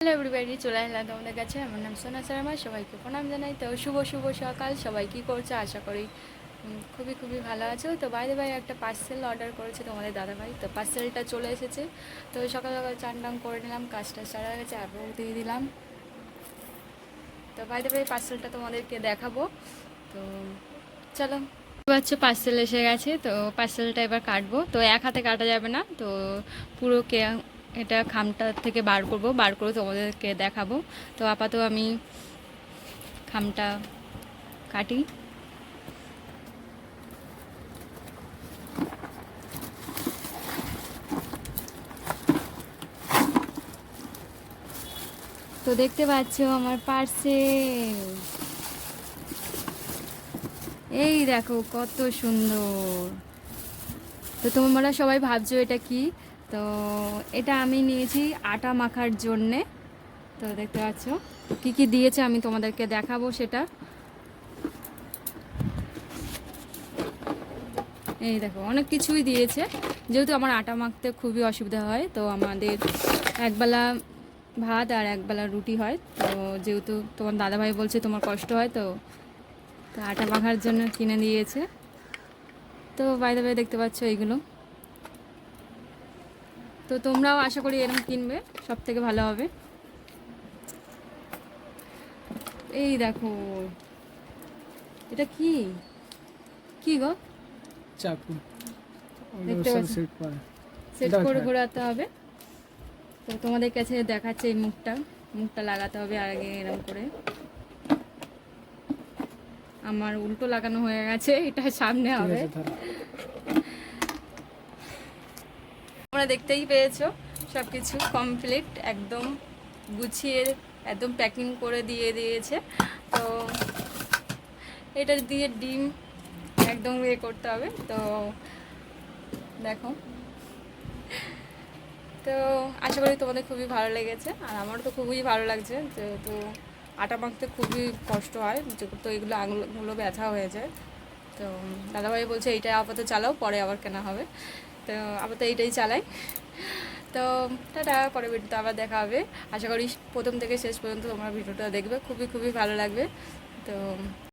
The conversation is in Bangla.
হ্যালো এভরিবাডি চলে আসলাম তোমাদের কাছে। আমার নাম সোনা শর্মা, সবাইকে প্রণাম জানাই। তো শুভ শুভ সকাল। সবাই কী করছে? আশা করি খুবই খুবই ভালো আছো। তো বাইরে বাইরে একটা পার্সেল অর্ডার করেছে তোমাদের দাদাভাই। তো পার্সেলটা চলে এসেছে। তো সকাল সকাল চান টান করে নিলাম, কাজটা সারা গেছে আবার দিয়ে দিলাম। তো বাইরে বাইরে পার্সেলটা তোমাদেরকে দেখাবো। তো চলো হচ্ছে পার্সেল এসে গেছে। তো পার্সেলটা এবার কাটবো। তো এক হাতে কাটা যাবে না। তো পুরো কে এটা খামটা থেকে বার করব, বার করে তোমাদেরকে দেখাবো। তো আপাতত আমি খামটা কাটি। তো দেখতে পাচ্ছ আমার পার্সেল এই দেখো কত সুন্দর। তো তোমরা সবাই ভাবছ এটা কি? তো এটা আমি নিয়েছি আটা মাখার জন্যে। তো দেখতে পাচ্ছ, কি কি দিয়েছে আমি তোমাদেরকে দেখাবো সেটা। এই দেখো, অনেক কিছুই দিয়েছে। যেহেতু আমার আটা মাখতে খুবই অসুবিধা হয়, তো আমাদের একবেলা ভাত আর একবেলা রুটি হয়। তো যেহেতু তোমার দাদাভাই বলছে তোমার কষ্ট হয়, তো আটা মাখার জন্য কিনে দিয়েছে। তো বাইরে বাইরে দেখতে পাচ্ছ এইগুলো। তো তোমরাও আশা করি এরকম কিনবে সব থেকে ভালো হবে। এই দেখো এটা কি? কি গো? চাকু। সেট করে। ঘোরাতে হবে। তো তোমাদের কাছে দেখাচ্ছে এই মুখটা। মুখটা লাগাতে হবে আর আগে এরকম করে। আমার উল্টো লাগানো হয়ে গেছে এটা সামনে হবে আছে ধরো তোমরা দেখতেই পেয়েছ সব কিছু কমপ্লিট একদম গুছিয়ে, একদম প্যাকিং করে দিয়ে দিয়েছে। তো এটা দিয়ে ডিম একদম ইয়ে করতে হবে। তো দেখো। তো আশা করি তোমাদের খুবই ভালো লেগেছে, আর আমারও তো খুবই ভালো লাগছে, যেহেতু আটা মাখতে খুবই কষ্ট হয় তো এগুলো আঙুলগুলো ব্যথা হয়ে যায়। তো দাদাভাই বলছে, এইটা আপাতত চালাও, পরে আবার কেনা হবে। তো আবার তো এইটাই চালাই। তো টাটা পরে ভিডিওতে আবার দেখা হবে। আশা করি প্রথম থেকে শেষ পর্যন্ত তোমরা ভিডিওটা দেখবে, খুবই খুবই ভালো লাগবে। তো